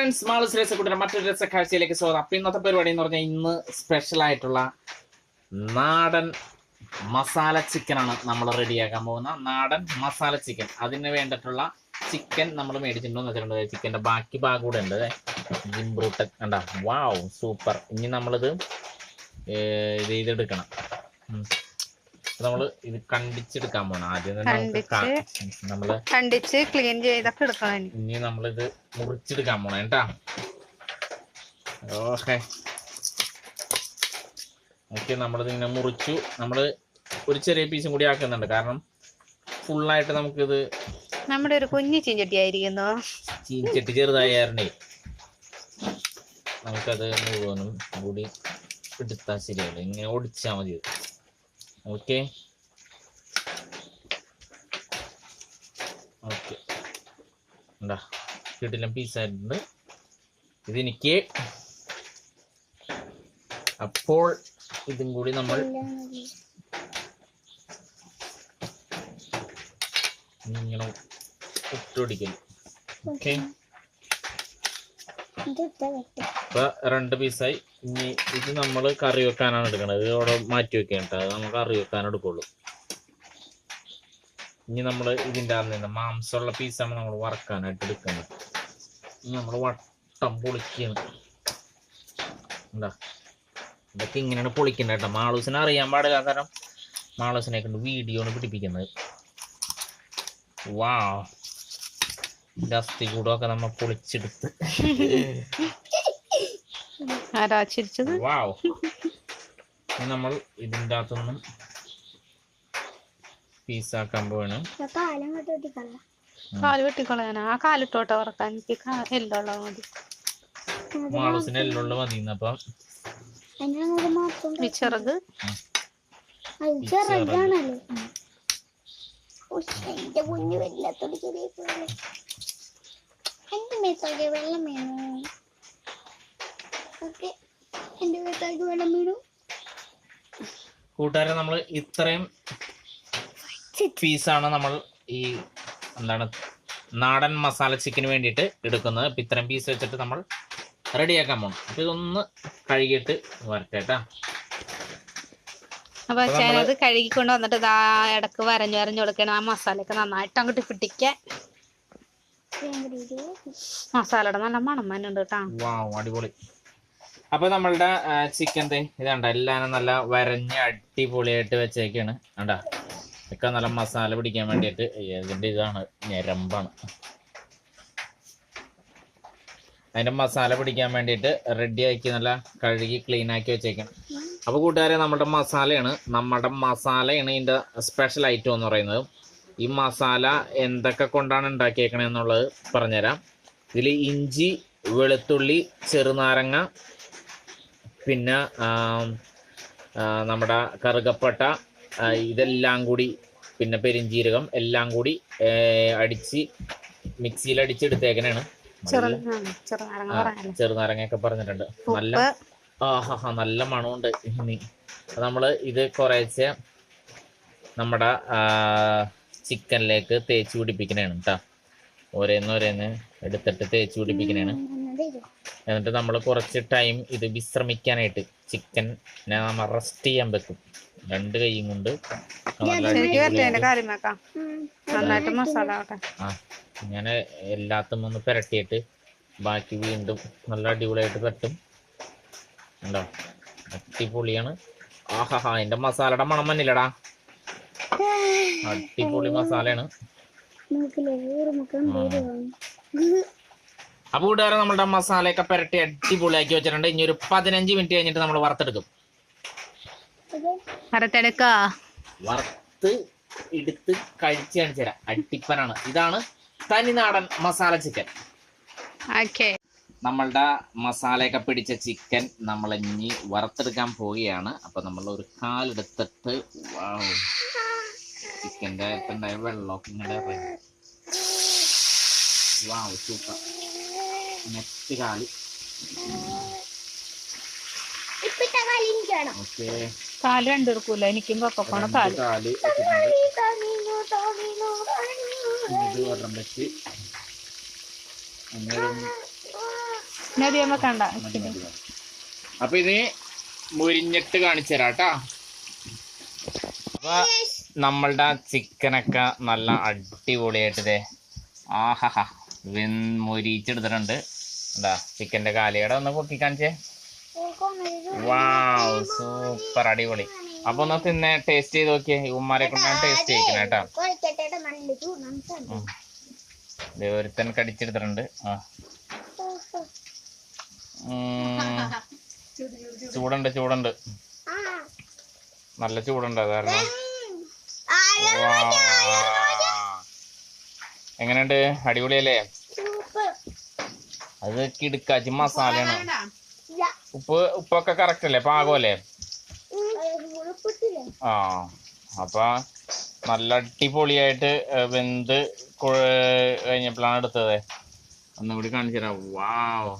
Friends Malas രസക്കൂട്ടിന്റെ മറ്റൊരു രസക്കാഴ്ചയിലേക്ക് സ്വാഗതം. അപ്പൊ ഇന്നത്തെ പരിപാടി എന്ന് പറഞ്ഞാൽ ഇന്ന് സ്പെഷ്യൽ ആയിട്ടുള്ള നാടൻ മസാല ചിക്കനാണ് നമ്മൾ റെഡിയാക്കാൻ പോകുന്ന നാടൻ മസാല ചിക്കൻ അതിന് വേണ്ടിയിട്ടുള്ള ചിക്കൻ നമ്മൾ മേടിച്ചിട്ടുണ്ടെന്ന് വെച്ചിട്ടുണ്ട്. ചിക്കന്റെ ബാക്കി ഭാഗം കൂടെ ഉണ്ട്. ജിംബ്രൂട്ടൻ കണ്ട. വാവ് സൂപ്പർ ഇനി നമ്മളിത് ഇത് ചെയ്തെടുക്കണം. നമ്മൾ ഇത് കണ്ടിച്ചെടുക്കാൻ പോണം. ആദ്യം തന്നെ നമ്മൾ കണ്ടിച്ച് ക്ലീൻ ചെയ്തൊക്കെ എടുക്കണം ഇനി. നമ്മളിത് മുറിച്ചെടുക്കാൻ പോണേ കേട്ടാ. ഓക്കെ. ഓക്കെ നമ്മളിത് ഇങ്ങനെ മുറിച്ചു. നമ്മൾ ഒരു ചെറിയ പീസും കൂടി ആക്കുന്നുണ്ട്. കാരണം ഫുള്ളായിട്ട് നമുക്കിത് നമ്മുടെ ഒരു കുഞ്ഞു ചീഞ്ചട്ടി ആയിരിക്കുന്നു. ചീഞ്ചട്ടി ചെറുതായാരണേ നമുക്കത് മുഴുവനും കൂടി എടുത്താൽ ശരിയല്ല ഇങ്ങനെ ഒടിച്ചാൽ മതി ഓക്കെ ഓക്കെ എന്താ കിടിലം പീസായിട്ടുണ്ട് ഇതെനിക്ക് അപ്പോൾ ഇതും കൂടി നമ്മൾ ഇങ്ങനെ ഒട്ടൊടിക്കുന്നു ഓക്കെ ഇപ്പൊ രണ്ട് പീസായി. ഇനി ഇത് നമ്മൾ കറി വെക്കാനാണ് എടുക്കുന്നത് ഇത് അവിടെ മാറ്റി വെക്കാൻ അത് നമുക്ക് കറി വെക്കാൻ എടുക്കുള്ളൂ. ഇനി നമ്മൾ ഇതിന്റെ അന്ന് മാംസമുള്ള പീസാണ് നമ്മൾ വറക്കാനായിട്ട് എടുക്കുന്നത്. ഇനി നമ്മൾ വട്ടം പൊളിക്കുകയാണ്. എന്താ? ഇതൊക്കെ ഇങ്ങനെയാണ് പൊളിക്കുന്നത് കേട്ടോ. മാളൂസിനെ അറിയാൻ പാടില്ല കാരണം മാളൂസിനെ കൊണ്ട് വീഡിയോ ആണ് പിടിപ്പിക്കുന്നത്. വാ അസ്ഥി കൂടൊക്കെ നമ്മ പൊളിച്ചെടുത്ത്. ആരാ ചിരിച്ചത്? വാവ്. ഇനി നമ്മൾ ഇതിന്റെ അകത്തൊന്നും പീസാക്കാൻ പോവാണ്. കാൽ വെട്ടിക്കളയാനാ? ആ കാലിട്ടോട്ടെ ഉറക്കാൻ എനിക്ക് എല്ലുള്ള മതി. മാളസിന് എല്ലുള്ള മതി അപ്പം. ചെറുതാണല്ലോ. എന്റെ കുഞ്ഞു വല്ലാത്തോട് ചെറിയ എന്റെ മേത്താകെ വെള്ളം വീണു? ഓക്കെ. എന്റെ മേത്താകെ വെള്ളം വീണു? കൂട്ടുകാരെ നമ്മൾ ഇത്രയും പീസാണ് നമ്മൾ ഈ എന്താണ് നാടൻ മസാല ചിക്കന് വേണ്ടിയിട്ട് എടുക്കുന്നത്. അപ്പം ഇത്രയും പീസ് വെച്ചിട്ട് നമ്മൾ റെഡിയാക്കാൻ പോകണം അപ്പം ഇതൊന്ന് കഴുകിയിട്ട് വരട്ടേട്ടാ അപ്പൊ ഞാനത് കഴുകിക്കൊണ്ട് വന്നിട്ട് ഇടയ്ക്ക് വരഞ്ഞു വരഞ്ഞു കൊടുക്കണം. ആ മസാലയൊക്കെ നന്നായിട്ട് അങ്ങോട്ട് പിടിക്കാൻ. മസാലയുടെ നല്ല മണം കേട്ടാ അടിപൊളി. അപ്പൊ നമ്മളുടെ ചിക്കൻ ഇതാണ്ട എല്ലാം നല്ല വരഞ്ഞ അടിപൊളിയായിട്ട് വെച്ചേക്കാണ്. കണ്ടാ? ഒക്കെ നല്ല മസാല പിടിക്കാൻ വേണ്ടിയിട്ട് ഇതിന്റെ ഇതാണ് ഞരമ്പാണ്. അതിന്റെ മസാല പിടിക്കാൻ വേണ്ടിയിട്ട് റെഡി ആക്കി നല്ല കഴുകി ക്ലീൻ ആക്കി വെച്ചേക്കണം അപ്പൊ കൂട്ടുകാരെ നമ്മുടെ മസാലയാണ് നമ്മുടെ മസാലയാണ് ഇതിന്റെ സ്പെഷ്യൽ ഐറ്റം എന്ന് പറയുന്നത്. ഈ മസാല എന്തൊക്കെ കൊണ്ടാണ് ഉണ്ടാക്കിയേക്കണത് എന്നുള്ളത് പറഞ്ഞുതരാം. ഇതിൽ ഇഞ്ചി വെളുത്തുള്ളി ചെറുനാരങ്ങ പിന്നെ നമ്മുടെ കറുകപ്പട്ട ഇതെല്ലാം കൂടി പിന്നെ പെരിഞ്ചീരകം എല്ലാം കൂടി അടിച്ച് മിക്സിയിൽ അടിച്ചെടുത്തേക്കനാണ് ചെറു ചെറുനാരങ്ങ ഒക്കെ ചെറുനാരങ്ങയൊക്കെ പറഞ്ഞിട്ടുണ്ട്. നല്ല ആഹാ നല്ല മണമുണ്ട് ഇനി. നമ്മൾ ഇത് കുറേശ്ശെ നമ്മുടെ ചിക്കനിലേക്ക് തേച്ച് പിടിപ്പിക്കണേണ് കേട്ടോ ഓരോന്ന് ഓരോന്ന് എടുത്തിട്ട് തേച്ച് പിടിപ്പിക്കണേണ്. എന്നിട്ട് നമ്മൾ കുറച്ച് ടൈം ഇത് വിശ്രമിക്കാനായിട്ട് ചിക്കൻ നമ്മൾ റെസ്റ്റ് ചെയ്യാൻ വെക്കും. രണ്ട് കൈയും കൊണ്ട് ആ ഇങ്ങനെ എല്ലാത്തും ഒന്ന് പുരട്ടിയിട്ട് ബാക്കി വീണ്ടും നല്ല അടിപൊളിയായിട്ട് തട്ടും. ഉണ്ടോ അടിപൊളിയാണ്. ആഹാഹാ എന്റെ മസാലയുടെ മണം വന്നില്ലടാ. അടിപൊളി മസാലയാണ്. അപ്പൊ കൂട്ടുകാരെ നമ്മുടെ മസാലയൊക്കെ പുരട്ടി അടിപൊളിയാക്കി വെച്ചിട്ടുണ്ട്. ഇനി ഒരു പതിനഞ്ച് മിനിറ്റ് കഴിഞ്ഞിട്ട് നമ്മൾ വറുത്തെടുക്കും. ഇത് വരത്തെടുക്ക വറുത്ത് എടുത്ത് കഴിച്ച് കാണിച്ചു തരാം. അടിപ്പനാണ്. ഇതാണ് തനിനാടൻ മസാല ചിക്കൻ. ഓക്കെ. നമ്മളുടെ മസാലയൊക്കെ പിടിച്ച ചിക്കൻ നമ്മൾ ഇനി വറുത്തെടുക്കാൻ പോവുകയാണ്. അപ്പൊ നമ്മൾ ഒരു കാലെടുത്തിട്ട് ചിക്കന്റെ ഉണ്ടായ വെള്ളമൊക്കെ ഇങ്ങനെ ഇറങ്ങി. വാവ് സൂപ്പർ നെക്സ്റ്റ് കാളി കാലി രണ്ടെടുക്കൂല എനിക്കും പപ്പക്കാണ് കാൽ? കാൽ. ഇത് വെച്ച്. അധികം വെക്കണ്ട അപ്പൊ ഇത് മുരിഞ്ഞിട്ട് കാണിച്ചു തരാം കേട്ടാ. അപ്പൊ നമ്മളുടെ ചിക്കനൊക്കെ നല്ല അടിപൊളിയായിട്ട് ആഹാ വെൻ മൊരിച്ചെടുത്തിട്ടുണ്ട്. എന്താ ചിക്കന്റെ കാലിയുടെ ഒന്ന് പൊക്കി കാണിച്ചേ. വാവ് സൂപ്പർ അടിപൊളി. അപ്പൊ ഒന്ന് തിന്നെ ടേസ്റ്റ് ചെയ്ത് നോക്കിയേ. ഉമ്മാരെ കൊണ്ടാണ് ടേസ്റ്റ് ചെയ്യിക്കണം കേട്ടോ. ഒരുത്തൻ കടിച്ചെടുത്തിട്ടുണ്ട് ആ. ചൂടുണ്ട് ചൂടുണ്ട്. നല്ല ചൂടുണ്ട് അത് കാരണം. എങ്ങനെയുണ്ട്? അടിപൊളിയല്ലേ? സൂപ്പർ. അത് കിടുക്കാച്ചി മസാലയാണ്. ഉപ്പ് ഉപ്പൊക്കെ കറക്റ്റ് അല്ലേ? പാകമല്ലേ ഉളുപ്പിട്ടില്ലേ ആ അപ്പൊ നല്ല അടിപൊളിയായിട്ട് വെന്ത് കുഴ- കഴിഞ്ഞപ്പോഴാണ് എടുത്തത്. ഒന്നും കൂടി കാണിച്ചു തരാം. വാവ്.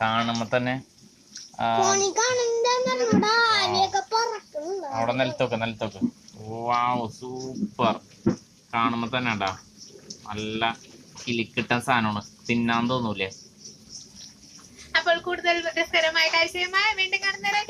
കാണുമ്പോ തന്നെ അവിടെ നിലത്തൊക്കെ നിലത്തൊക്കെ വാവ് സൂപ്പർ കാണുമ്പോൾ തന്നെ ഉണ്ടാ നല്ല കിലിക്കിട്ട സാധനമാണ്. തിന്നാൻ തോന്നൂലേ? അപ്പോൾ കൂടുതൽ രസകരമായ കാഴ്ചയുമായി വീണ്ടും കാണുന്നവരെ.